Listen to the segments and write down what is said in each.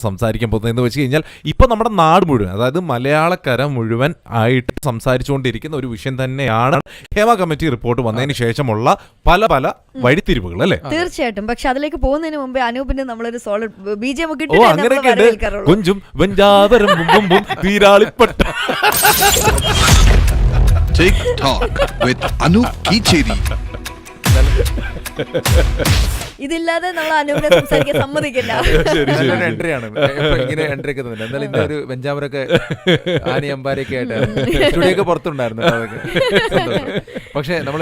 സംസാരിക്കാൻ പോകുന്നത് എന്ന് വെച്ച് കഴിഞ്ഞാൽ ഇപ്പോൾ നമ്മുടെ നാട് മുഴുവൻ അതായത് മലയാളക്കര മുഴുവൻ ആയിട്ട് സംസാരിച്ചുകൊണ്ടിരിക്കുന്ന ഒരു വിഷയം തന്നെയാണ് ഹേമ കമ്മിറ്റി റിപ്പോർട്ട് വന്നതിന് ശേഷമുള്ള പല പല വഴിത്തിരിവുകൾ അല്ലേ? തീർച്ചയായിട്ടും. പക്ഷെ അതിലേക്ക് പോകുന്നതിന് മുമ്പേ അനൂപിന്റെ നമ്മളൊരു സോളിഡ് ബി ജെ എം ഓ അങ്ങനെയൊക്കെ ഉണ്ട്. കുഞ്ചും വെഞ്ചാവരം മുമ്പും തീരാളിപ്പെട്ട. TikTok with Anup Kicheri. ഇതില്ലാതെ നമ്മൾ അനൂപിനെ സംസാരിക്കാൻ സമ്മതിക്കില്ല. ശരി ശരി എൻട്രി ആണ്. ഇങ്ങനെ എൻട്രി ഒക്കെ എന്നാലും ആനി അമ്പാരൊക്കെ ആയിട്ട് സ്റ്റുഡിയോ പുറത്തുണ്ടായിരുന്നു. പക്ഷെ നമ്മൾ.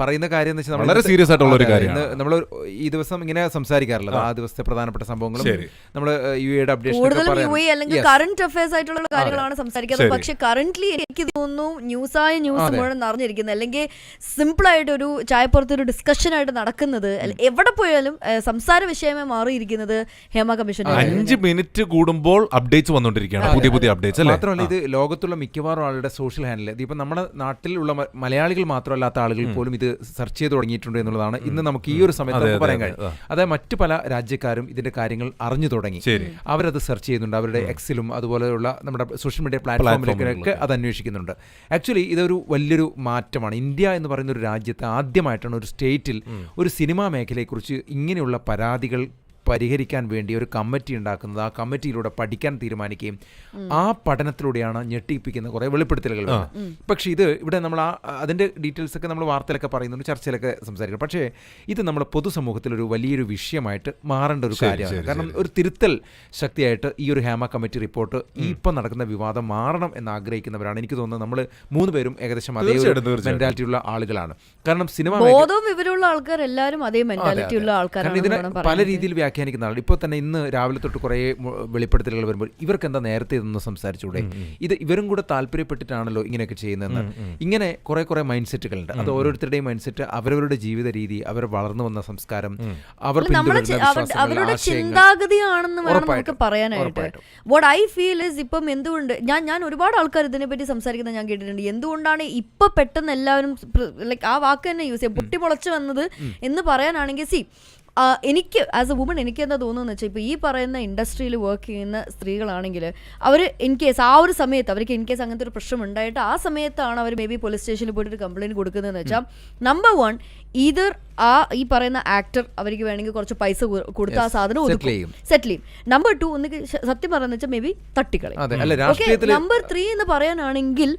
പറയുന്ന കാര്യം എന്ന് വെച്ചാൽ വളരെ സീരിയസ് ആയിട്ടുള്ള ഒരു കാര്യമാണ്. നമ്മൾ ഈ ദിവസം ഇങ്ങനെ സംസാരിക്കാറില്ല ആ. ദിവസത്തെ പ്രധാനപ്പെട്ട സംഭവങ്ങളും നമ്മൾ യു എയുടെ അപ്ഡേഷൻ അല്ലെങ്കിൽ കറന്റ് അഫയേഴ്സ് ആയിട്ടുള്ള കാര്യങ്ങളാണ് സംസാരിക്കുന്നത് പക്ഷെ കറന്റ്ലി എനിക്ക് തോന്നുന്നു ന്യൂസായ ന്യൂസ്. മുഴുവൻ നിറഞ്ഞിരിക്കുന്നത് അല്ലെങ്കിൽ സിമ്പിൾ ആയിട്ട് ഒരു ചായപ്പുറത്ത് ഒരു ഡിസ്കഷൻ ആയിട്ട് നടക്കുന്നത് അല്ല, എവിടെ പോയാലും സംസാര വിഷയമായി മാറിയിരിക്കുന്നത് ഹേമ കമ്മീഷൻ അഞ്ച് മിനിറ്റ് കൂടുമ്പോൾ അപ്ഡേറ്റ്സ് വന്നുകൊണ്ടിരിക്കുകയാണ് പുതിയ പുതിയ അപ്ഡേറ്റ്സ് അല്ലേ? മാത്രമല്ല ഇത് ലോകത്തുള്ള മിക്കവാറും ആളുടെ സോഷ്യൽ ഹാൻഡിൽ ഇതിപ്പോൾ നമ്മുടെ നാട്ടിലുള്ള മലയാളികൾ മാത്രമല്ലാത്ത ആളുകൾ പോലും ഇത് സെർച്ച് ചെയ്ത് തുടങ്ങിയിട്ടുണ്ട് എന്നുള്ളതാണ്. ഇന്ന് നമുക്ക് ഈ ഒരു സമയത്ത് പറയാൻ കഴിയും. അതായത് മറ്റു പല രാജ്യക്കാരും ഇതിന്റെ കാര്യങ്ങൾ അറിഞ്ഞു തുടങ്ങി. അവരത് സെർച്ച് ചെയ്യുന്നുണ്ട്. അവരുടെ എക്സിലും അതുപോലെയുള്ള നമ്മുടെ സോഷ്യൽ മീഡിയ പ്ലാറ്റ്ഫോമിലൊക്കെ അത് അന്വേഷിക്കുന്നുണ്ട്. ആക്ച്വലി ഇതൊരു വലിയൊരു മാറ്റമാണ്. ഇന്ത്യ എന്ന് പറയുന്ന ഒരു രാജ്യത്ത് ആദ്യമായിട്ടാണ് ഒരു സ്റ്റേറ്റിൽ ഒരു സിനിമാ മേഖലയെക്കുറിച്ച് ഇങ്ങനെയുള്ള പരാതികൾ പരിഹരിക്കാൻ വേണ്ടി ഒരു കമ്മിറ്റി ഉണ്ടാക്കുന്നത് ആ കമ്മിറ്റിയിലൂടെ പഠിക്കാൻ തീരുമാനിക്കുകയും ആ പഠനത്തിലൂടെയാണ് ഞെട്ടിപ്പിക്കുന്ന കുറേ വെളിപ്പെടുത്തലുകൾ. പക്ഷേ ഇത് ഇവിടെ നമ്മൾ ആ അതിന്റെ ഡീറ്റെയിൽസ് ഒക്കെ നമ്മൾ വാർത്തയിലൊക്കെ പറയുന്നുണ്ട് ചർച്ചയിലൊക്കെ സംസാരിക്കുന്നു പക്ഷേ ഇത് നമ്മുടെ പൊതുസമൂഹത്തിൽ ഒരു വലിയൊരു വിഷയമായിട്ട് മാറേണ്ട ഒരു കാര്യമാണ്. കാരണം ഒരു തിരുത്തൽ ശക്തിയായിട്ട് ഈ ഒരു ഹേമ കമ്മിറ്റി റിപ്പോർട്ട് ഈ ഇപ്പം നടക്കുന്ന വിവാദം മാറണം എന്ന് ആഗ്രഹിക്കുന്നവരാണ്. എനിക്ക് തോന്നുന്നത് നമ്മൾ മൂന്ന് പേരും ഏകദേശം അതേ. മെന്റാലിറ്റി ഉള്ള ആളുകളാണ്. കാരണം സിനിമ ബോധവും ഇവരുള്ള ആൾക്കാർ എല്ലാവരും അതേ മെന്റാലിറ്റി ഉള്ള ആൾക്കാരാണ് പല രീതിയിൽ വ്യാഖ്യാനിക്കുന്ന ആൾ ഇപ്പോൾ തന്നെ ഇന്ന് രാവിലെ തൊട്ട് കുറേ വെളിപ്പെടുത്തലുകൾ വരുമ്പോൾ ഇവർക്ക് എന്താ നേരത്തെ ഇതൊന്ന് സംസാരിച്ചൂടെ ഇത് ഇവരും കൂടെ താല്പര്യപ്പെട്ടിട്ടാണല്ലോ ഇങ്ങനെയൊക്കെ ചെയ്യുന്നതെന്ന്. ഇങ്ങനെ കുറേ കുറേ മൈൻഡ് സെറ്റുകളുണ്ട് അത് ഓരോരുത്തരുടെയും മൈൻഡ് സെറ്റ് അവരവരുടെ ജീവിത രീതി അവർ വളർന്നു വന്ന സംസ്കാരം അവർ പിന്തുടരുന്ന ചി- അവർ- വിശ്വാസങ്ങൾ, അവരുടെ ചിന്താഗതിയാണെന്ന് വേണം നമുക്ക് പറയാനായിട്ട്. വാട്ട് ഐ ഫീൽ ഇസ് ഇപ്പം എന്തുകൊണ്ട് ഞാൻ ഞാൻ ഒരുപാട് ആൾക്കാർ ഇതിനെപ്പറ്റി സംസാരിക്കുന്നത് ഞാൻ കേട്ടിട്ടുണ്ട്. എന്തുകൊണ്ടാണ് ഇപ്പൊ പെട്ടെന്ന് എല്ലാവരും ലൈക്ക് ആ വാക്ക് തന്നെ യൂസ് ചെയ്യാം. പൊട്ടി പൊളച്ചു വന്നത് എന്ന് പറയാനാണെങ്കിൽ സി എനിക്ക് ആസ് എ വുമൺ എനിക്ക് എന്താ തോന്നുന്നത് വെച്ചാൽ ഇപ്പോൾ ഈ പറയുന്ന ഇൻഡസ്ട്രിയിൽ വർക്ക് ചെയ്യുന്ന സ്ത്രീകളാണെങ്കിൽ അവർ ഇൻ കേസ് ആ ഒരു സമയത്ത് അവർക്ക് ഇൻ കേസ് അങ്ങനത്തെ ഒരു പ്രശ്നം ഉണ്ടായിട്ട് ആ സമയത്താണ് അവർ മേ ബി പോലീസ് സ്റ്റേഷനിൽ പോയിട്ട് ഒരു കംപ്ലയിന്റ് കൊടുക്കുന്നതെന്ന് വെച്ചാൽ നമ്പർ വൺ ഈതർ ആ ഈ പറയുന്ന ആക്ടർ അവർക്ക് വേണമെങ്കിൽ കുറച്ച് പൈസ കൊടുത്ത് ആ സാധനം. സെറ്റിൽ ചെയ്യും. നമ്പർ ടു ഒന്ന് സത്യം പറയുന്നത് വെച്ചാൽ മേ ബി തട്ടിക്കളയും നമ്പർ ത്രീ എന്ന് പറയാനാണെങ്കിൽ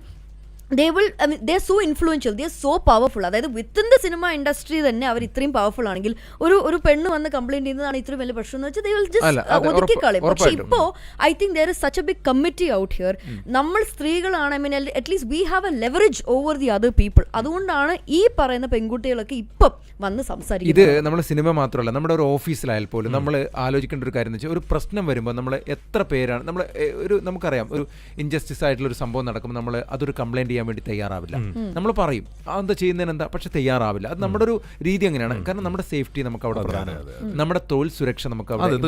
they will they so influential they so powerful അതായത് വിത്തിൻ ദ സിനിമ ഇൻഡസ്ട്രി തന്നെ അവർ ഇത്രയും പവർഫുൾ ആണെങ്കിൽ ഒരു ഒരു പെണ്ണ് വന്ന് കംപ്ലൈന്റ് ചെയ്യുന്നതാണ് ഇത്രയും വലിയ പ്രശ്നം എന്ന് വെച്ചാൽ ദേ വിൽ ജസ്റ്റ് ഒതുക്കി കളയും പക്ഷെ ഇപ്പോൾ ഇപ്പോ I think there is such a big committee out here നമ്മൾ സ്ത്രീകളാണ് I mean at least we have a leverage over the other people അതുകൊണ്ടാണ് ഈ പറയുന്ന പെൺകുട്ടികളൊക്കെ ഇപ്പം വന്ന് ഇത് സംസാരിക്കുന്നത് നമ്മൾ സിനിമ മാത്രമല്ല നമ്മുടെ ഒരു ഓഫീസിലായാൽ പോലും നമ്മൾ ആലോചിക്കേണ്ട ഒരു കാര്യം എന്ന് വെച്ചാൽ ഒരു പ്രശ്നം വരുമ്പോൾ നമ്മൾ എത്ര പേരാണ് നമ്മൾ ഒരു നമുക്കറിയാം ഒരു ഇൻജസ്റ്റിസ് ആയിട്ടുള്ള ഒരു സംഭവം നടക്കുമ്പോൾ നമ്മൾ അതൊരു കംപ്ലൈന്റ് ചെയ്യാൻ വേണ്ടി തയ്യാറാവില്ല. നമ്മൾ പറയും "ആ, എന്താ ചെയ്യുന്നതിന് എന്താ പക്ഷെ തയ്യാറാവില്ല. അത് നമ്മുടെ ഒരു രീതി അങ്ങനെയാണ്. കാരണം നമ്മുടെ സേഫ്റ്റി നമുക്ക് അവിടെ പ്രധാനമാണ്. നമ്മുടെ തൊഴിൽ സുരക്ഷ നമുക്ക് അവിടെ.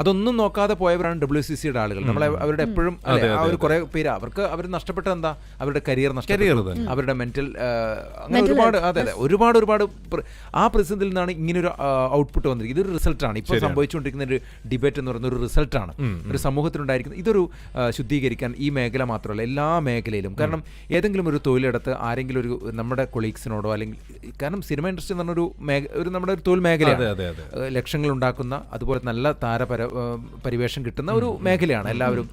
അതൊന്നും നോക്കാതെ പോയവരാണ് ഡബ്ല്യു സി സിയുടെ ആളുകൾ. നമ്മളെ അവരുടെ എപ്പോഴും അല്ലേ, ആ ഒരു കുറെ പേര് അവർക്ക് അവർ നഷ്ടപ്പെട്ടത് എന്താ? അവരുടെ കരിയർ നഷ്ടപ്പെട്ടത് അവരുടെ മെന്റൽ അങ്ങനെ ഒരുപാട് അതെ അതെ. ഒരുപാട് ഒരുപാട് ആ പ്രതിസന്ധിയിൽ നിന്നാണ് ഇങ്ങനെ ഒരു ഔട്ട്പുട്ട് വന്നിരിക്കുന്നത്. ഇതൊരു റിസൾട്ടാണ് ഇപ്പോൾ സംഭവിച്ചുകൊണ്ടിരിക്കുന്ന ഒരു ഡിബേറ്റ് എന്ന് പറയുന്ന ഒരു റിസൾട്ടാണ് ഒരു സമൂഹത്തിലുണ്ടായിരിക്കുന്നത് ഇതൊരു ശുദ്ധീകരിക്കാൻ ഈ മേഖല മാത്രമല്ല എല്ലാ മേഖലയിലും. കാരണം ഏതെങ്കിലും ഒരു തൊഴിലിടത്ത് ആരെങ്കിലും ഒരു നമ്മുടെ കൊളീഗ്സിനോടോ അല്ലെങ്കിൽ കാരണം സിനിമ ഇൻഡസ്ട്രി എന്ന് പറഞ്ഞൊരു മേഖ ഒരു നമ്മുടെ ഒരു തൊഴിൽ മേഖല മേഖലയാണ് ലക്ഷങ്ങൾ ഉണ്ടാക്കുന്ന അതുപോലെ നല്ല താരപര പരിവേഷം കിട്ടുന്ന ഒരു മേഖലയാണ് എല്ലാവരും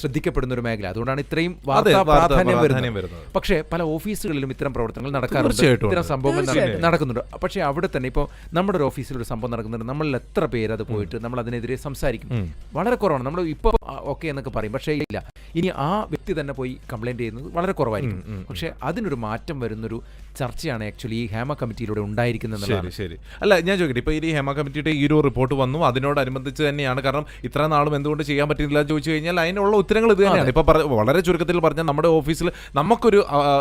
ശ്രദ്ധിക്കപ്പെടുന്ന ഒരു മേഖല. അതുകൊണ്ടാണ് ഇത്രയും വാർത്താ പ്രാധാന്യം വരുന്നത്. പക്ഷേ പല ഓഫീസുകളിലും ഇത്തരം പ്രവർത്തനങ്ങൾ നടക്കാറുണ്ട്. ഇത്തരം. സംഭവങ്ങൾ നടക്കുന്നുണ്ട്. പക്ഷേ അവിടെ തന്നെ ഇപ്പോൾ നമ്മുടെ ഒരു ഓഫീസിൽ ഒരു സംഭവം നടക്കുന്നുണ്ട്. നമ്മളിൽ എത്ര പേര് അത് പോയിട്ട് നമ്മൾ അതിനെതിരെ സംസാരിക്കും. വളരെ കുറവാണ്. നമ്മൾ ഇപ്പോൾ ഓക്കെ എന്നൊക്കെ പറയും. പക്ഷേ ഇല്ല. ഇനി ആ വ്യക്തി തന്നെ പോയി കംപ്ലൈന്റ് ചെയ്യുന്നത് വളരെ കുറവായിരിക്കും. പക്ഷേ അതിനൊരു മാറ്റം വരുന്നൊരു ചർച്ചയാണ് ആക്ച്വലി ഈ ഹേമ കമ്മിറ്റിയിലൂടെ ഉണ്ടായിരിക്കുന്നത് ശരി ശരി. അല്ല ഞാൻ ചോദിക്കട്ടെ ഇപ്പോൾ ഈ ഹേമ കമ്മിറ്റിയുടെ ഈ ഒരു റിപ്പോർട്ട് വന്നു അതിനോടനുബന്ധിച്ച് തന്നെയാണ്. കാരണം ഇത്ര നാളും എന്തുകൊണ്ട് ചെയ്യാൻ പറ്റില്ല എന്ന് ചോദിച്ചു കഴിഞ്ഞാൽ അതിനുള്ള ഉത്തരങ്ങൾ ഇത് തന്നെയാണ്. ഇപ്പോൾ പറ- വളരെ ചുരുക്കത്തിൽ പറഞ്ഞാൽ നമ്മുടെ ഓഫീസിൽ നമുക്കൊരു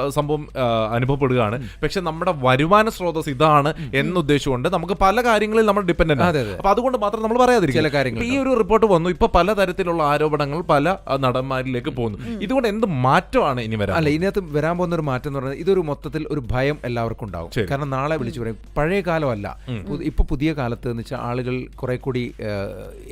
സംഭവം അനുഭവപ്പെടുകയാണ്. പക്ഷെ നമ്മുടെ വരുമാന സ്രോതസ് ഇതാണ് എന്നുദ്ദേശിച്ചുകൊണ്ട് നമുക്ക് പല കാര്യങ്ങളിൽ നമ്മൾ ഡിപ്പെൻഡ് അതെ, അപ്പോൾ അതുകൊണ്ട് മാത്രം നമ്മൾ പറയാതിരിക്കും ചില കാര്യങ്ങൾ ഈ ഒരു റിപ്പോർട്ട് വന്നു ഇപ്പോൾ പല തരത്തിലുള്ള ആരോപണങ്ങൾ പല നടന്മാരിലേക്ക് പോകുന്നു. ഇതുകൊണ്ട് എന്ത് മാറ്റമാണ് ഇനി വരാൻ അല്ല ഇതിനകത്ത് വരാൻ പോകുന്ന ഒരു മാറ്റം എന്ന് പറഞ്ഞാൽ ഇതൊരു മൊത്തത്തിൽ ഒരു ഭയം എല്ലാവർക്കും ഉണ്ടാവും. കാരണം നാളെ വിളിച്ചു പറയും. പഴയ കാലമല്ല. ഇപ്പൊ പുതിയ കാലത്ത് എന്ന് വെച്ചാൽ ആളുകൾ കുറെ കൂടി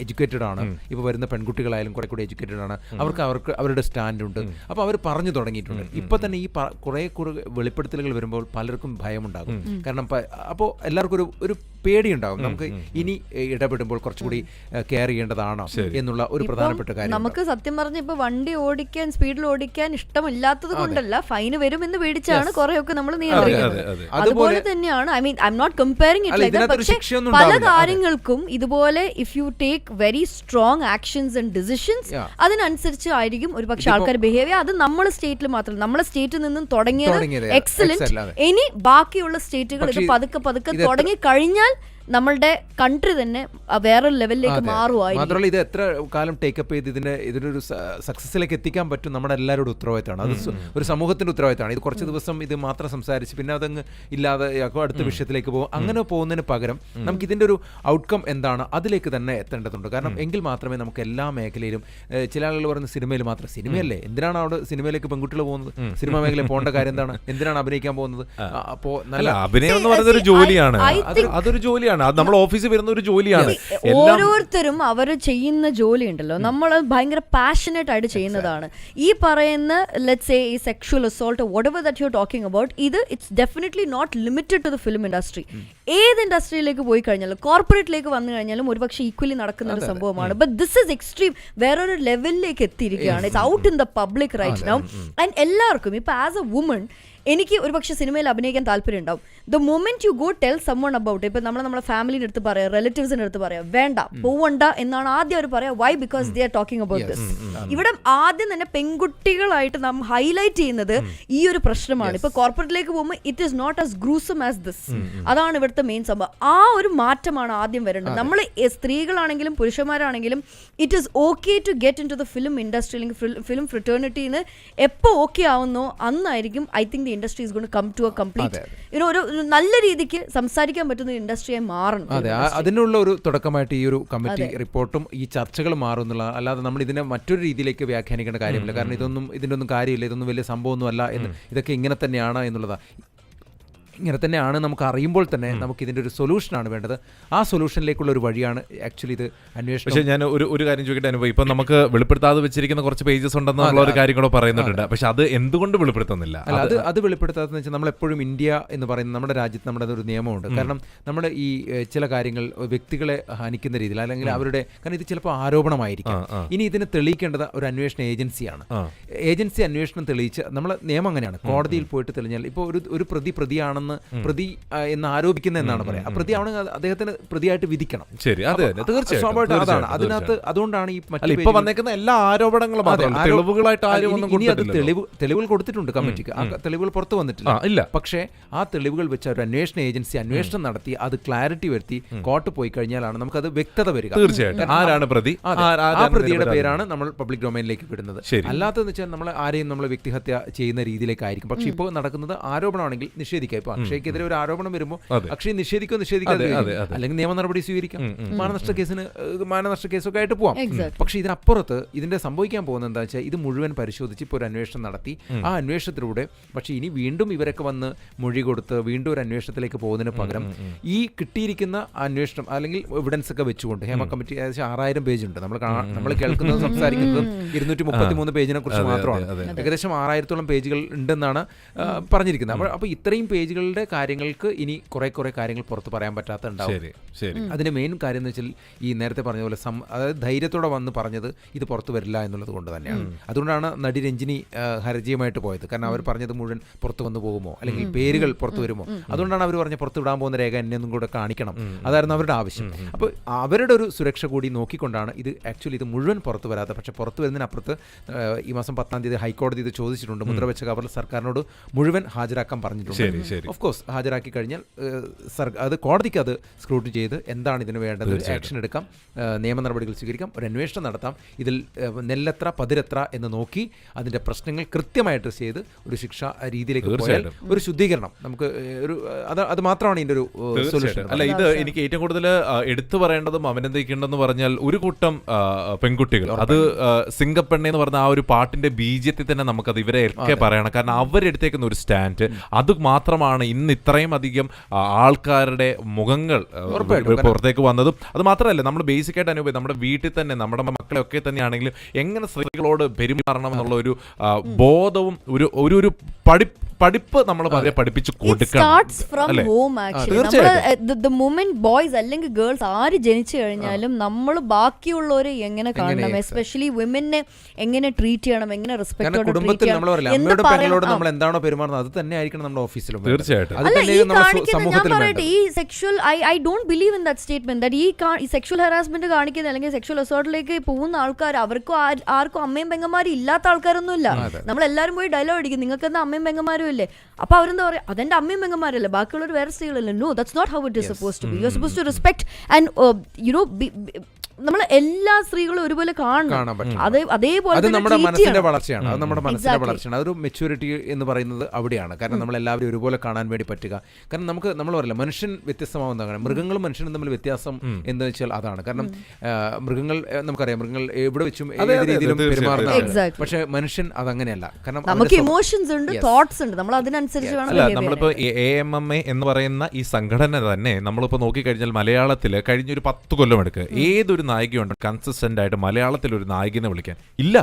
എഡ്യൂക്കേറ്റഡ് ആണ്. ഇപ്പൊ വരുന്ന പെൺകുട്ടികളായാലും കുറെ കൂടി എഡ്യൂക്കേറ്റഡ് ആണ്. അവർക്ക് അവർക്ക് അവരുടെ സ്റ്റാൻഡ് ഉണ്ട്. അപ്പൊ അവർ പറഞ്ഞു തുടങ്ങിയിട്ടുണ്ട്. ഇപ്പൊ തന്നെ ഈ കുറെ കുറെ വെളിപ്പെടുത്തലുകൾ വരുമ്പോൾ പലർക്കും ഭയമുണ്ടാകും. കാരണം അപ്പോൾ എല്ലാവർക്കും ഒരു ഒരു പേടിയുണ്ടാകും നമുക്ക് ഇനി ഇടപെടുമ്പോൾ കുറച്ചുകൂടി കെയർ ചെയ്യേണ്ടതാണോ എന്നുള്ള ഒരു പ്രധാനപ്പെട്ട കാര്യം നമുക്ക് സത്യം പറഞ്ഞ ഇപ്പൊ വണ്ടി ഓടിക്കാൻ സ്പീഡിൽ ഓടിക്കാൻ ഇഷ്ടമില്ലാത്തത് കൊണ്ടല്ല ഫൈന് എന്ന് പേടിച്ചാണ് കുറെയൊക്കെ നമ്മൾ നിയന്ത്രിക്കുന്നത്. അതെ, അതെ. അതുപോലെ തന്നെയാണ് I mean I am not comparing it പക്ഷേ പല കാര്യങ്ങൾക്കും ഇതുപോലെ if you take very strong actions and decisions. അതിനനുസരിച്ച് ആയിരിക്കും ഒരു പക്ഷെ ആൾക്കാർ ബിഹേവ് ചെയ്യുക. അത് നമ്മുടെ സ്റ്റേറ്റിൽ മാത്രം നമ്മുടെ സ്റ്റേറ്റിൽ നിന്നും തുടങ്ങിയത് എക്സലന്റ് ഇനി ബാക്കിയുള്ള സ്റ്റേറ്റുകൾ ഇത് പതുക്കെ പതുക്കെ തുടങ്ങി കഴിഞ്ഞാൽ നമ്മളുടെ കൺട്രി തന്നെ വേറൊരു ലെവലിലേക്ക് മാറുമായിരുന്നു മാത്രമല്ല ഇത് എത്ര കാലം ടേക്കപ്പ് ചെയ്ത് ഇതിനെ ഇതിനൊരു സക്സസിലേക്ക് എത്തിക്കാൻ പറ്റും നമ്മുടെ എല്ലാവരുടെ ഉത്തരവാദിത്തമാണ്. അത് ഒരു സമൂഹത്തിന്റെ ഉത്തരവാദിത്തമാണ്. ഇത് കുറച്ച് ദിവസം ഇത് മാത്രം സംസാരിച്ച് പിന്നെ അതങ്ങ് ഇല്ലാതെ അടുത്ത വിഷയത്തിലേക്ക് പോകും. അങ്ങനെ പോകുന്നതിന് പകരം നമുക്ക് ഇതിന്റെ ഒരു ഔട്ട്കം എന്താണ്? അതിലേക്ക് തന്നെ എത്തേണ്ടതുണ്ട്. കാരണം എങ്കിൽ മാത്രമേ നമുക്ക് എല്ലാ മേഖലയിലും ചില ആളുകൾ പറയുന്ന സിനിമയിൽ മാത്രം സിനിമയല്ലേ? എന്തിനാണ് അവിടെ സിനിമയിലേക്ക് പെൺകുട്ടികൾ പോകുന്നത്? സിനിമാ മേഖലയിൽ പോകേണ്ട കാര്യം എന്താണ്? എന്തിനാണ് അഭിനയിക്കാൻ പോകുന്നത്? അപ്പോ നല്ല അഭിനയം എന്ന് പറയുന്നത് ഒരു ജോലിയാണ്. അതൊരു ജോലിയാണ്. അത് നമ്മൾ ഓഫീസിൽ വരുന്ന ഒരു ജോലിയാണ്. ഓരോരുത്തരും അവർ ചെയ്യുന്ന ജോലി ഉണ്ടല്ലോ നമ്മൾ ഭയങ്കര പാഷനേറ്റ് ആയിട്ട് ചെയ്യുന്നതാണ്. ഈ പറയുന്ന ലെറ്റ്സ് ഈ sexual assault whatever that you talking about ഇത് it's definitely not limited to the film industry ഏത് ഇൻഡസ്ട്രിയിലേക്ക് പോയി കഴിഞ്ഞാലും കോർപ്പറേറ്റിലേക്ക് വന്നു കഴിഞ്ഞാലും ഒരുപക്ഷെ ഈക്വലി നടക്കുന്ന ഒരു സംഭവമാണ്. ബട്ട് ദിസ് ഇസ് എക്സ്ട്രീം വേറൊരു ലെവലിലേക്ക് എത്തിയിരിക്കുകയാണ്. It's out in the public right now and എല്ലാവർക്കും ഇപ്പൊ ആസ് എ വുമൺ എനിക്ക് ഒരുപക്ഷെ സിനിമയിൽ അഭിനയിക്കാൻ താല്പര്യം ഉണ്ടാവും. The moment you go tell someone about ഇപ്പൊ നമ്മൾ നമ്മുടെ ഫാമിലിന്റെ അടുത്ത് പറയാം റിലേറ്റീവ്സിന്റെ അടുത്ത് പറയാം വേണ്ട പോവണ്ട എന്നാണ് ആദ്യം അവർ പറയാം why because they are talking about this ഇവിടെ ആദ്യം തന്നെ പെൺകുട്ടികളായിട്ട് നാം ഹൈലൈറ്റ് ചെയ്യുന്നത് ഈ ഒരു പ്രശ്നമാണ്. ഇപ്പൊ കോർപ്പറേറ്റിലേക്ക് പോകുമ്പോൾ it is not as gruesome as this അതാണ് ഇവിടുത്തെ മെയിൻ സംഭവം. ആ ഒരു മാറ്റമാണ് ആദ്യം വരേണ്ടത്. നമ്മൾ സ്ത്രീകളാണെങ്കിലും പുരുഷന്മാരാണെങ്കിലും it is okay to get in to the film industry അല്ലെങ്കിൽ ഫിലിം ഫ്രിറ്റേണിറ്റിന്ന് എപ്പോൾ ഓക്കെ ആവുന്നോ അന്നായിരിക്കും I think the industry is gone come to a complete you know ഒരു നല്ല രീതിക്ക് സംസാരിക്കാൻ പറ്റുന്ന ഇൻഡസ്ട്രിയായി മാറണം. അതെ അതിനുള്ള ഒരു തുടക്കമായിട്ട് ഈ ഒരു കമ്മിറ്റി റിപ്പോർട്ടും ഈ ചർച്ചകൾ മാറുന്നുള്ള അല്ലാതെ നമ്മൾ ഇതിനെ മറ്റൊരു രീതിയിലേക്ക് വ്യാഖ്യാനിക്കേണ്ട കാര്യമില്ല. കാരണം ഇതൊന്നും ഇതിന്റെ ഒന്നും കാര്യമില്ല ഇതൊന്നും വലിയ സംഭവമൊന്നും അല്ല എന്ന് ഇതൊക്കെ ഇങ്ങനെ തന്നെയാണ് എന്നുള്ളതാ. ഇങ്ങനെ തന്നെയാണ് നമുക്ക് അറിയുമ്പോൾ തന്നെ നമുക്ക് ഇതിന്റെ ഒരു സൊല്യൂഷനാണ് വേണ്ടത്. ആ സൊല്യൂഷനിലേക്കുള്ള ഒരു വഴിയാണ് ആക്ച്വലി ഇത് അന്വേഷണം. പക്ഷേ ഞാൻ ഒരു ഒരു കാര്യം ചോദിക്കട്ടെ അനുഭവം? ഇപ്പൊ നമുക്ക് വെളിപ്പെടുത്താതെ വെച്ചിരിക്കുന്ന കുറച്ച് പേജസ് ഉണ്ടെന്നുള്ള ഒരു കാര്യം കൂടെ പറയുന്നുണ്ട്. പക്ഷെ അത് എന്തുകൊണ്ട് വെളിപ്പെടുത്തുന്നില്ല? അത് അത് വെളിപ്പെടുത്താത്തതെന്ന് വെച്ചാൽ നമ്മളെപ്പോഴും ഇന്ത്യ എന്ന് പറയുന്ന നമ്മുടെ രാജ്യത്ത് നമ്മുടെ ഒരു നിയമമുണ്ട്. കാരണം നമ്മുടെ ഈ ചില കാര്യങ്ങൾ വ്യക്തികളെ ഹനിക്കുന്ന രീതിയിൽ അല്ലെങ്കിൽ അവരുടെ കാരണം ഇത് ചിലപ്പോൾ ആരോപണമായിരിക്കാം. ഇനി ഇതിനെ തെളിയിക്കേണ്ടത് ഒരു അന്വേഷണ ഏജൻസിയാണ്. ഏജൻസി അന്വേഷണം തെളിയിച്ച് നമ്മൾ നിയമം അങ്ങനെയാണ്. കോടതിയിൽ പോയിട്ട് തെളിഞ്ഞാൽ. ഇപ്പോൾ ഒരു ഒരു പ്രതി പ്രതിയാണെന്ന് പ്രതി എന്ന് ആരോപിക്കുന്ന എന്നാണ് പറയാം പ്രതി ആവണമെങ്കിൽ അദ്ദേഹത്തിന് പ്രതിയായിട്ട് വിധിക്കണം. ശരി അതെ അതെ തീർച്ചയായും അതാണ്. അതിനകത്ത് അതുകൊണ്ടാണ് ഈ ഇപ്പൊ വന്നേക്കുന്ന എല്ലാ ആരോപണങ്ങളും തെളിവുകളായിട്ട് ഇനി- അത് തെളിവ് തെളിവുകൾ കൊടുത്തിട്ടുണ്ട് കമ്മിറ്റിക്ക്. ആ തെളിവുകൾ പുറത്തു വന്നിട്ടില്ല. ഇല്ല. പക്ഷേ ആ തെളിവുകൾ വെച്ച് ഒരു അന്വേഷണ ഏജൻസി അന്വേഷണം നടത്തി അത് ക്ലാരിറ്റി വരുത്തി കോർട്ട് പോയി കഴിഞ്ഞാലാണ് നമുക്കത് വ്യക്തത വരിക. തീർച്ചയായിട്ടും. ആരാണ് പ്രതി? ആ- പ്രതിയുടെ പേരാണ് നമ്മൾ പബ്ലിക് ഡൊമൈനിലേക്ക് വിടുന്നത്. അല്ലാത്തതെന്ന് വെച്ചാൽ നമ്മൾ ആരെയും നമ്മൾ വ്യക്തിഹത്യ ചെയ്യുന്ന രീതിയിലേക്കായിരിക്കും. പക്ഷെ ഇപ്പോൾ നടക്കുന്നത് ആരോപണമാണെങ്കിൽ നിഷേധിക്കാം ഇപ്പോൾ അക്ഷയ്ക്കെതിരെ ഒരു ആരോപണം വരുമ്പോൾ. അക്ഷയ് നിഷേധിക്കോ നിഷേധിക്കാതെ. അല്ലെങ്കിൽ നിയമ നടപടി സ്വീകരിക്കാം മാനനഷ്ട കേസിന് മാനനഷ്ട കേസൊക്കെ ആയിട്ട് പോവാം. പക്ഷെ പക്ഷേ ഇതിനപ്പുറത്ത് ഇതിന്റെ സംഭവിക്കാൻ പോകുന്ന എന്താ വെച്ചാൽ ഇത് മുഴുവൻ പരിശോധിച്ച് ഇപ്പോൾ ഒരു അന്വേഷണം നടത്തി. ആ അന്വേഷണത്തിലൂടെ പക്ഷേ ഇനി വീണ്ടും ഇവരൊക്കെ വന്ന് മൊഴി കൊടുത്ത് വീണ്ടും ഒരു അന്വേഷണത്തിലേക്ക് പോകുന്നതിന് പകരം ഈ കിട്ടിയിരിക്കുന്ന അന്വേഷണം അല്ലെങ്കിൽ എവിഡൻസ് ഒക്കെ വെച്ചുകൊണ്ട് ഹേമ കമ്മിറ്റി ഏകദേശം ആറായിരം പേജ് ഉണ്ട്. നമ്മൾ നമ്മൾ കേൾക്കുന്നതും സംസാരിക്കുന്നതും ഇരുന്നൂറ്റി മുപ്പത്തി മൂന്ന് പേജിനെ കുറിച്ച് മാത്രമാണ്. ഏകദേശം ആറായിരത്തോളം പേജുകൾ ഉണ്ടെന്നാണ് പറഞ്ഞിരിക്കുന്നത്. അപ്പോൾ ഇത്രയും ഇത്രയും പേജുകളുടെ കാര്യങ്ങൾക്ക് ഇനി കുറെ കുറെ കാര്യങ്ങൾ പുറത്ത് പറയാൻ പറ്റാത്ത ഉണ്ടാവും അതിന്റെ മെയിൻ കാര്യം എന്ന് വെച്ചാൽ ഈ നേരത്തെ പറഞ്ഞ പോലെ അതായത് ധൈര്യത്തോടെ വന്ന് പറഞ്ഞത് ഇത് പുറത്തു വരില്ല എന്നുള്ളത് കൊണ്ട് തന്നെയാണ്. അതുകൊണ്ടാണ് നടി രഞ്ജിനി ഹർജിയുമായിട്ട് പോയത്. കാരണം അവർ പറഞ്ഞത് മുഴുവൻ പുറത്തു വന്നു പോകുമോ? അല്ലെങ്കിൽ പേരുകൾ പുറത്തു വരുമോ? അതുകൊണ്ടാണ് അവർ പറഞ്ഞ പുറത്ത് വിടാൻ പോകുന്ന രേഖ എന്നെ ഒന്നും കൂടെ കാണിക്കണം. അതായിരുന്നു അവരുടെ ആവശ്യം. അപ്പോൾ അവരുടെ ഒരു സുരക്ഷ കൂടി നോക്കിക്കൊണ്ടാണ് ഇത് ആക്ച്വലി ഇത് മുഴുവൻ പുറത്തു വരാത്ത പക്ഷെ പുറത്തു വരുന്നതിനപ്പുറത്ത് ഈ മാസം പത്താം തീയതി ഹൈക്കോടതി ഇത് ചോദിച്ചിട്ടുണ്ട്. മുദ്ര വെച്ച കവറിൽ സർക്കാരിനോട് മുഴുവൻ ഹാജരാക്കാൻ പറഞ്ഞിട്ടുണ്ട്. ഓഫ് കോഴ്സ് ഹാജരാക്കി കഴിഞ്ഞാൽ സർ- അത് കോടതിക്ക് അത് സ്ക്രൂട്ടി ചെയ്ത് എന്താണ് ഇതിന് വേണ്ടത് ആക്ഷൻ എടുക്കാം നിയമ നടപടികൾ സ്വീകരിക്കാം ഒരു അന്വേഷണം നടത്താം ഇതിൽ നെല്ലത്ര പതിരത്ര എന്ന് നോക്കി അതിന്റെ പ്രശ്നങ്ങൾ കൃത്യമായി അഡ്രസ് ചെയ്ത് ഒരു ശിക്ഷ രീതിയിലേക്ക് പോയാൽ ഒരു ശുദ്ധീകരണം നമുക്ക് ഒരു അത് അത് മാത്രമാണ് ഇതിന്റെ ഒരു സൊല്യൂഷൻ അല്ല ഇത് എനിക്ക് ഏറ്റവും കൂടുതൽ എടുത്തു പറയേണ്ടതും അഭിനന്ദിക്കേണ്ടതെന്ന് പറഞ്ഞാൽ ഒരു കൂട്ടം പെൺകുട്ടികൾ. അത് സിംഗപ്പെണ്ണ എന്ന് പറഞ്ഞ ആ ഒരു പാട്ടിന്റെ ബീജത്തിൽ തന്നെ നമുക്കത് ഇവരെ ഒക്കെ പറയണം. കാരണം അവരെടുത്തേക്കുന്ന ഒരു സ്റ്റാൻഡ് അത് മാത്രമാണ് ഇന്ന് ഇത്രയും അധികം ആൾക്കാരുടെ മുഖങ്ങൾ പുറത്തേക്ക് വന്നതും. അത് മാത്രമല്ല നമ്മൾ ബേസിക് ആയിട്ട് അനുഭവം നമ്മുടെ വീട്ടിൽ തന്നെ നമ്മുടെ മക്കളെ ഒക്കെ തന്നെയാണെങ്കിലും എങ്ങനെ സ്ത്രീകളോട് പെരുമാറണം എന്നുള്ള ഒരു ബോധവും ഒരു ഒരു ഒരു പഠി പഠിപ്പ് നമ്മൾ അവരെ പഠിപ്പിച്ച് It കൊടുക്കണം. മൊമെന്റ് ബോയ്സ് അല്ലെങ്കിൽ ഗേൾസ് ആര് ജനിച്ചു കഴിഞ്ഞാലും നമ്മൾ ബാക്കിയുള്ളവരെ എങ്ങനെ കാണണം? എസ്പെഷ്യലി വിമനെ എങ്ങനെ ട്രീറ്റ് ചെയ്യണം? എങ്ങനെ റെസ്പെക്ട് കുടുംബത്തിൽ നമ്മൾ എന്താണോ പെരുമാറുന്നത് അത് തന്നെ ആയിരിക്കണം നമ്മുടെ ഓഫീസിലും. തീർച്ചയായിട്ടും. ഈ sexual I I don't believe in that statement that ഈ സെക്ഷൽ ഹറാസ്മെന്റ് കാണിക്കുന്ന അല്ലെങ്കിൽ സെക്ഷൽ അസോർട്ടിലേക്ക് പോകുന്ന ആൾക്കാർ അവർക്കും ആർക്കും അമ്മയും പെങ്ങന്മാരും ഇല്ലാത്ത ആൾക്കാരൊന്നുമില്ല. നമ്മൾ എല്ലാരും പോയി ഡയലോഗ് അടിക്കും. നിങ്ങൾക്ക് എന്താ അമ്മയും പെങ്ങന്മാരും ഇല്ലേ? അപ്പൊ അവരെന്താ പറയാ? അതെന്റെ അമ്മയും പെങ്ങന്മാരല്ലേ? ബാക്കിയുള്ളവർ വേറെ സ്ത്രീകളല്ലേ? No that's not how it is suppose to be you suppose to respect and you know നമ്മൾ എല്ലാ സ്ത്രീകളും ഒരുപോലെ കാണണം. അത് അതേപോലെ അത് നമ്മുടെ മനസ്സിന്റെ വളർച്ചയാണ്. അത് നമ്മുടെ മനസ്സിന്റെ വളർച്ചയാണ്. അതൊരു മെച്യൂരിറ്റി എന്ന് പറയുന്നത് അവിടെയാണ്. കാരണം നമ്മൾ എല്ലാവരും ഒരുപോലെ കാണാൻ വേണ്ടി പറ്റുക. കാരണം നമുക്ക് നമ്മൾ പറയില്ല മനുഷ്യൻ വ്യത്യസ്തമാവുന്നതാണ് മൃഗങ്ങളും മനുഷ്യനും തമ്മിൽ വ്യത്യാസം എന്താ വെച്ചാൽ അതാണ്. കാരണം മൃഗങ്ങൾ നമുക്കറിയാം മൃഗങ്ങൾ എവിടെ വെച്ചും ഏത് രീതിയിലും. പെരുമാറുന്നതാണ് പക്ഷെ മനുഷ്യൻ അതങ്ങനെയല്ല. കാരണം നമുക്ക് ഇമോഷൻസ് ഉണ്ട് തോട്ട്സ് ഉണ്ട്. നമ്മൾ അതിനനുസരിച്ച് വേണം നമ്മളിപ്പോ എ എം എം എ എന്ന് പറയുന്ന ഈ സംഘടന തന്നെ നമ്മളിപ്പോ നോക്കിക്കഴിഞ്ഞാൽ മലയാളത്തിൽ കഴിഞ്ഞൊരു പത്ത് കൊല്ലം എടുക്കുക ഏതൊരു നായികയുണ്ട്. കൺസിസ്റ്റന്റ് ആയിട്ട് മലയാളത്തിൽ ഒരു നായികനെ വിളിക്കാൻ. ഇല്ല.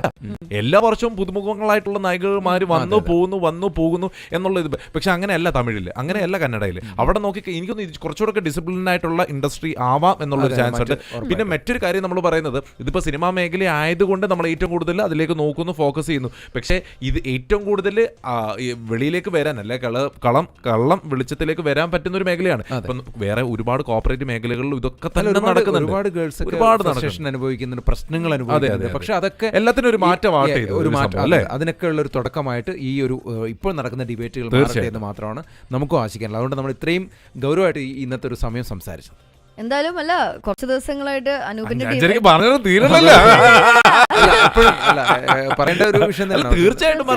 എല്ലാ വർഷവും പുതുമുഖങ്ങളായിട്ടുള്ള നായികമാർ വന്നു പോകുന്നു വന്നു പോകുന്നു എന്നുള്ള ഇത്. പക്ഷെ അങ്ങനെയല്ല തമിഴിൽ. അങ്ങനെയല്ല കന്നഡയിൽ അവിടെ നോക്കി എനിക്കൊന്ന് കുറച്ചുകൂടെ ഡിസിപ്ലിൻ ആയിട്ടുള്ള ഇൻഡസ്ട്രി ആവാം എന്നുള്ള ഒരു ചാൻസ് ഉണ്ട്. പിന്നെ മറ്റൊരു കാര്യം നമ്മൾ പറയുന്നത് ഇതിപ്പോ സിനിമാ മേഖല ആയതുകൊണ്ട് നമ്മൾ ഏറ്റവും കൂടുതൽ അതിലേക്ക് നോക്കുന്നു ഫോക്കസ് ചെയ്യുന്നു. പക്ഷേ ഇത് ഏറ്റവും കൂടുതൽ വെളിയിലേക്ക് വരാൻ അല്ലെ കള കളം കള്ളം വെളിച്ചത്തിലേക്ക് വരാൻ പറ്റുന്ന ഒരു മേഖലയാണ്. ഇപ്പം വേറെ ഒരുപാട് കോപ്പറേറ്റ് മേഖലകളിലും ഇതൊക്കെ തന്നെ നടക്കുന്നുണ്ട്. ഒരുപാട് ഗേൾസ് ഒരുപാട് അനുഭവിക്കുന്ന അനുഭവിക്കുന്നുണ്ട് പ്രശ്നങ്ങൾ അനുഭവിക്കുന്നുണ്ട്. പക്ഷെ അതൊക്കെ എല്ലാത്തിനും ഒരു ഈ ഒരു മാറ്റം അല്ലേ? അതിനൊക്കെ ഉള്ള ഒരു തുടക്കമായിട്ട് ഈ ഒരു ഇപ്പോൾ നടക്കുന്ന ഡിബേറ്റുകൾ മാറട്ടെ എന്ന് മാത്രമാണ് നമുക്കും ആശിക്കാനുള്ളത്. അതുകൊണ്ട് നമ്മൾ ഇത്രയും ഗൗരവമായിട്ട് ഇന്നത്തെ ഒരു സമയം സംസാരിച്ചത്. എന്തായാലും അല്ല കുറച്ച് ദിവസങ്ങളായിട്ട് അനൂപിന്റെ പറഞ്ഞത് തീരണല്ല പറയേണ്ട ഒരു വിഷയം തന്നെയാണ്. തീർച്ചയായിട്ടും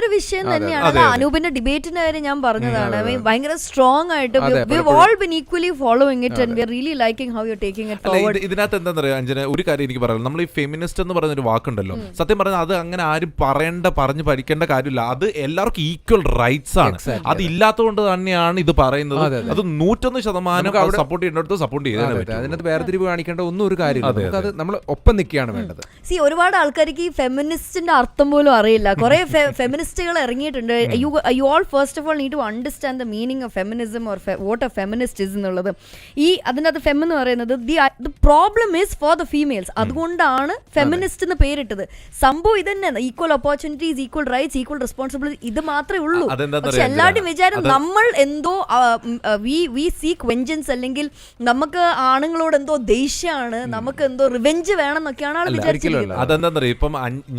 ഒരു വിഷയം തന്നെയാണ്. അല്ല, അനൂപിന്റെ ഡിബേറ്റിന്റെ കാര്യം ഞാൻ പറഞ്ഞതാണ്. ഭയങ്കര സ്ട്രോങ് ആയിട്ട് we all been equally following it and we are really liking how you taking it forward ഇതിനകത്ത് എന്താ പറയാ അഞ്ജന? ഒരു കാര്യം എനിക്ക് പറയാം നമ്മൾ ഈ ഫെമിനിസ്റ്റ് എന്ന് പറയുന്ന ഒരു വാക്കുണ്ടല്ലോ. സത്യം പറഞ്ഞാൽ അത് അങ്ങനെ ആരും പറയേണ്ട പറഞ്ഞ് പഠിക്കേണ്ട കാര്യമില്ല. അത് എല്ലാവർക്കും ഈക്വൽ റൈറ്റ്സ് ആണ്. അത് ഇല്ലാത്തതുകൊണ്ട് തന്നെയാണ് ഇത് പറയുന്നത്. അത് നൂറ്റൊന്ന് ശതമാനം നമുക്ക് അവിടെ- സപ്പോർട്ട് ചെയ്യേണ്ടടുത്ത് സപ്പോർട്ട് ചെയ്തേ. അതിനകത്ത് വേർതിരിവ് കാണിക്കേണ്ട ഒന്നും ഒരു കാര്യമില്ല. അതെ, നമ്മൾ ഒപ്പം നിൽക്കുകയാണ് വേണ്ടത്. സി ഒരുപാട് ആൾക്കാർക്ക് ഈ ഫെമിനിസ്റ്റിന്റെ അർത്ഥം പോലും അറിയില്ല. കുറെ ഫെമിനിസ്റ്റുകൾ ഇറങ്ങിയിട്ടുണ്ട്. You you all first of all need to understand the meaning of feminism or what of feminist is എന്നുള്ളത്. ഈ അതിനകത്ത് ഫെം എന്ന് പറയുന്നത് the the problem is for the females അതുകൊണ്ടാണ് ഫെമിനിസ്റ്റ് എന്ന് പേരിട്ടത്. സംഭവം ഇത് തന്നെ equal opportunities equal rights equal responsibility ഇത് മാത്രമേ ഉള്ളൂ. പക്ഷെ എല്ലാവരുടെയും വിചാരം നമ്മൾ എന്തോ വി വി സീക്ക് വെഞ്ചൻസ് അല്ലെങ്കിൽ നമുക്ക് ആണുങ്ങളോട് എന്തോ ദേഷ്യമാണ് നമുക്ക് എന്തോ റിവെഞ്ച് വേണം എന്നൊക്കെയാണ് ആൾ വിചാരിച്ചിരിക്കുന്നത്. അതെന്താണെന്നറിയോ അതെന്താന്നറിയോ? ഇപ്പം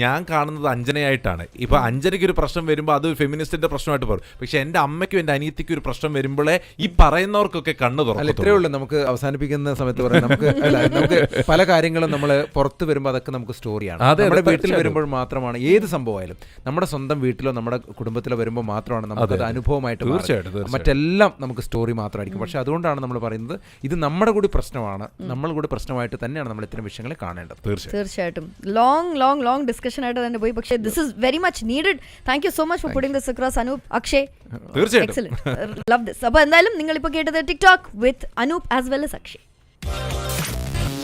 ഞാൻ കാണുന്നത് അഞ്ജനയായിട്ടാണ്. ഇപ്പൊ അഞ്ജനയ്ക്ക് ഒരു പ്രശ്നം വരുമ്പോൾ അത് ഫെമിനിസ്റ്റിന്റെ പ്രശ്നമായിട്ട് പറയും. പക്ഷെ എന്റെ അമ്മയ്ക്കും എന്റെ അനിയത്തിക്കും ഒരു പ്രശ്നം വരുമ്പോഴേ ഈ പറയുന്നവർക്കൊക്കെ കണ്ണു തുറക്കും ഇത്രയേ ഉള്ളൂ. നമുക്ക് അവസാനിപ്പിക്കുന്ന സമയത്ത് പറയാം. നമുക്ക് അല്ല നമുക്ക് പല കാര്യങ്ങളും നമ്മൾ പുറത്ത് വരുമ്പോൾ അതൊക്കെ നമുക്ക് സ്റ്റോറിയാണ് അതെ, നമ്മുടെ വീട്ടിൽ വരുമ്പോൾ മാത്രമാണ് ഏത് സംഭവമായാലും. നമ്മുടെ സ്വന്തം വീട്ടിലോ നമ്മുടെ കുടുംബത്തിലോ വരുമ്പോൾ മാത്രമാണ് നമുക്ക് അത്. അനുഭവമായിട്ട് തീർച്ചയായിട്ടും. മറ്റെല്ലാം നമുക്ക് സ്റ്റോറി മാത്രമായിരിക്കും. പക്ഷെ അതുകൊണ്ടാണ് നമ്മൾ പറയുന്നത് ഇത് നമ്മുടെ കൂടി പ്രശ്നമാണ്. നമ്മൾ കൂടി പ്രശ്നമായിട്ട് തന്നെയാണ് നമ്മൾ ഇത്തരം വിഷയങ്ങളെ കാണേണ്ടത്. തീർച്ചയായും തീർച്ചയായിട്ടും. ലോങ് ലോങ് ലോങ് ഡിസ്കഷൻ ആയിട്ട് തന്നെ പോയി. പക്ഷേ this is very much needed thank you so much for putting this across Anoop Akshay തീർച്ചയായിട്ടും. എക്സലന്റ് ലവ് ദിസ് അപ്പോൾ എന്തായാലും നിങ്ങൾ ഇപ്പോൾ കേട്ടത് TikTok with Anoop as well as Akshay